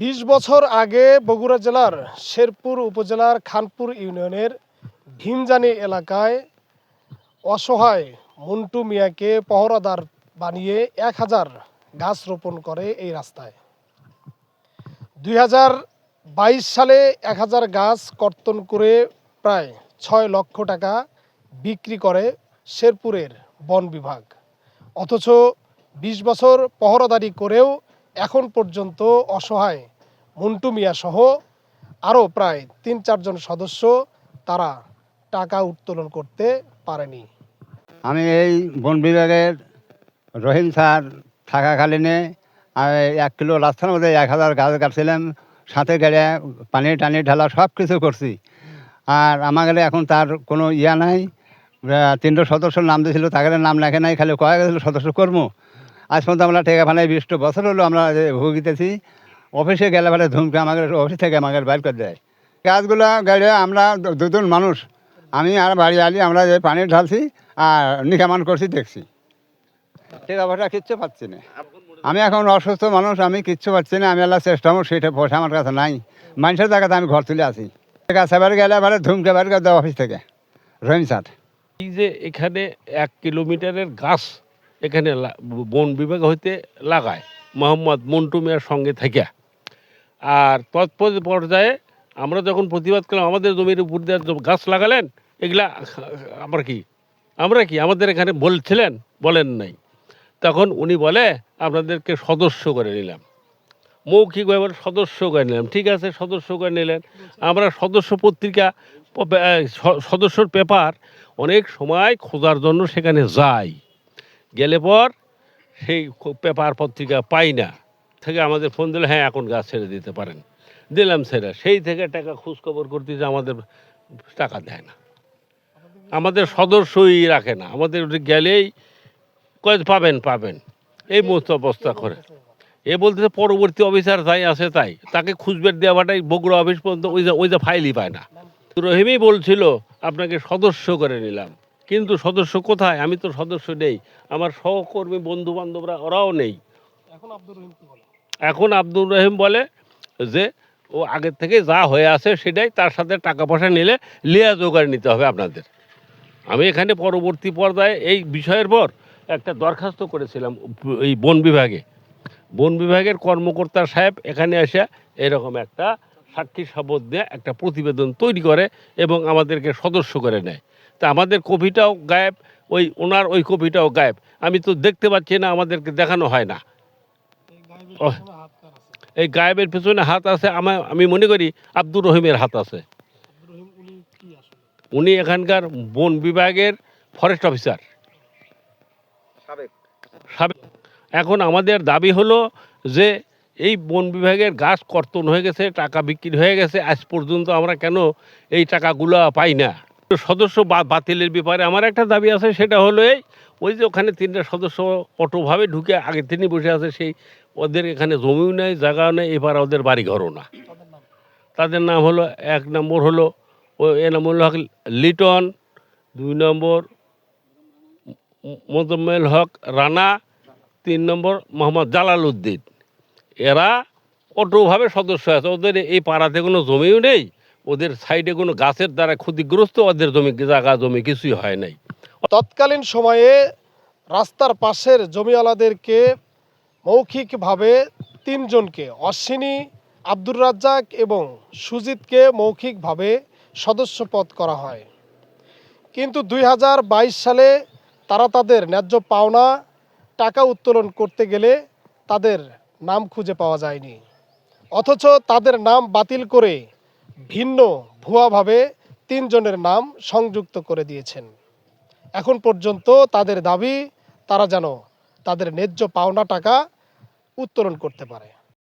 বিশ বছর আগে বগুড়া জেলার শেরপুর উপজেলার খানপুর ইউনিয়নের ভীমজানি এলাকায় অসহায় মন্টু মিয়াকে পহরাদার বানিয়ে এক হাজার গাছ রোপণ করে এই রাস্তায়। দুই হাজার বাইশ সালে এক হাজার গাছ কর্তন করে প্রায় ছয় লক্ষ টাকা বিক্রি করে শেরপুরের বন বিভাগ। অথচ বিশ বছর পহরাদারি করেও এখন পর্যন্ত অসহায় মন্টু মিয়া সহ আরও প্রায় তিন চারজন সদস্য তারা টাকা উত্তোলন করতে পারেনি। আমি এই বন বিভাগের রহিম স্যার থাকাকালীনে এক কিলো রাস্তার মধ্যে এক হাজার গাছ কাটছিলাম সাথে গেড়ে পানি টানি ঢালা সব কিছু করছি। আর আমাদের এখন তার কোনো ইয়া নাই তিনটে সদস্যর নাম দিয়েছিল তাদের নাম লেখে নাই, খালি কয়েক সদস্য কর্ম। আজ পর্যন্ত আমরা টেকা ফানায় বিশটা বছর হলো আমরা ভুগিতেছি অফিসে গেলে ফেলে ধুমকে আমাদের অফিস থেকে আমাদের বাইর করে দেয়। গাছগুলো গেলে আমরা দুজন মানুষ, আমি আর বাড়ি আলি, আমরা যে পানি ঢালছি আর নিকামান করছি দেখছি। টাকা পয়সা কিচ্ছু পাচ্ছি না। আমি এখন অসুস্থ মানুষ, আমি কিচ্ছু পাচ্ছি না, আমি আল্লাহ চেষ্টা করব সেটা পয়সা আমার কাছে নাই। মানুষের জায়গাতে আমি ঘর তুলে আছি। গাছ এবার গেলে এবারে ধুমকে বার করে দেয় অফিস থেকে। রহিম স্যার। এই যে এখানে এক কিলোমিটারের গাছ এখানে বন বিভাগ হইতে লাগায়। মোহাম্মদ মন্টু মিয়ার সঙ্গে থেকে আর তৎপর পর্যায়ে আমরা যখন প্রতিবাদ করলাম, আমাদের জমির উপর দিয়ে গাছ লাগালেন, এগুলা আমরা কি? আমরা কি? আমাদের এখানে বলছিলেন, বলেন নাই। তখন উনি বলে, আপনাদেরকে সদস্য করে নিলাম। মৌখিকভাবে সদস্য করে নিলাম। ঠিক আছে, সদস্য করে নিলেন। আমরা সদস্য পত্রিকা সদস্যর পেপার অনেক সময় খোঁজার জন্য সেখানে যাই। গেলে পর সেই পেপার পত্রিকা পাই না। থেকে আমাদের ফোন দিলে হ্যাঁ এখন গাছ ছেড়ে দিতে পারেন। দিলাম ছেড়ে। সেই থেকে টাকা খোঁজখবর করতে যে আমাদের টাকা দেয় না। আমাদের সদস্যই রাখে না। আমাদের গেলেই কয়েক পাবেন পাবেন। এই মতো অবস্থা করে। এ বলতেছে পরবর্তী অফিসার যাই আছে তাই। তাকে খুঁজবের দেওয়াটাই বগুড়া অফিস পর্যন্ত ওই যে ওই যে ফাইলই পায় না। রহিমই বলছিল, আপনাকে সদস্য করে নিলাম। কিন্তু সদস্য কোথায়? আমি তো সদস্য নেই। আমার সহকর্মী বন্ধু বান্ধবরা ওরাও নেই। এখন আব্দুর রহিম বলে? এখন আব্দুর রহিম বলে যে ও আগের থেকে যা হয়ে আছে সেটাই তার সাথে টাকা পয়সা নিলে লিয়া জোগাড় নিতে হবে আপনাদের। আমি এখানে পরবর্তী পর্যায়ে এই বিষয়ের পর একটা দরখাস্ত করেছিলাম এই বন বিভাগে। বন বিভাগের কর্মকর্তা সাহেব এখানে এসে এরকম একটা সাক্ষী শপথ দিয়ে একটা প্রতিবেদন তৈরি করে এবং আমাদেরকে সদস্য করে নেয়। তা আমাদের কপিটাও গায়েব ওই ওনার ওই কপিটাও গায়েব। আমি তো দেখতে পাচ্ছি না আমাদেরকে দেখানো হয় না। এই গায়েবের পেছনে হাত আছে আমার আমি মনে করি আব্দুর রহিমের হাত আছে। উনি উনি এখানকার বন বিভাগের ফরেস্ট অফিসার সাবেক। এখন আমাদের দাবি হলো যে এই বন বিভাগের গাছ কর্তন হয়ে গেছে টাকা বিক্রি হয়ে গেছে আজ পর্যন্ত আমরা কেন এই টাকাগুলো পাই না? সদস্য বাতিলের ব্যাপারে আমার একটা দাবি আছে, সেটা হলো এই, ওই যে ওখানে তিনটা সদস্য অটোভাবে ঢুকে আগে তিনি বসে আছে, সেই ওদের এখানে জমিও নেই, জায়গাও নেই, এবার ওদের বাড়ি ঘরও না। তাদের নাম হলো, এক নম্বর হলো, ও এ নাম হলো হক লিটন, দুই নম্বর মোজাম্মেল হক রানা, তিন নম্বর মোহাম্মদ জালাল উদ্দিন। এরা অটোভাবে সদস্য আছে, ওদের এই পাড়াতে কোনো জমিও নেই। ওদের সাইডে কোনো গাছের দ্বারা ক্ষতিগ্রস্ত ওদের জমি জায়গা জমি কিছুই হয় নাই। তৎকালীন সময়ে রাস্তার পাশের জমিওয়ালাদেরকে মৌখিকভাবে তিনজনকে, অশ্বিনী, আব্দুর রাজ্জাক এবং সুজিতকে মৌখিকভাবে সদস্যপদ করা হয়। কিন্তু দুই হাজার বাইশ সালে তারা তাদের ন্যায্য পাওনা, টাকা উত্তোলন করতে গেলে তাদের নাম খুঁজে পাওয়া যায়নি। অথচ তাদের নাম বাতিল করে ভিন্ন ভুয়াভাবে তিনজনের নাম সংযুক্ত করে দিয়েছেন। এখন পর্যন্ত তাদের দাবি, তারা যেন তাদের ন্যায্য পাওনা টাকা উত্তোলন করতে পারে।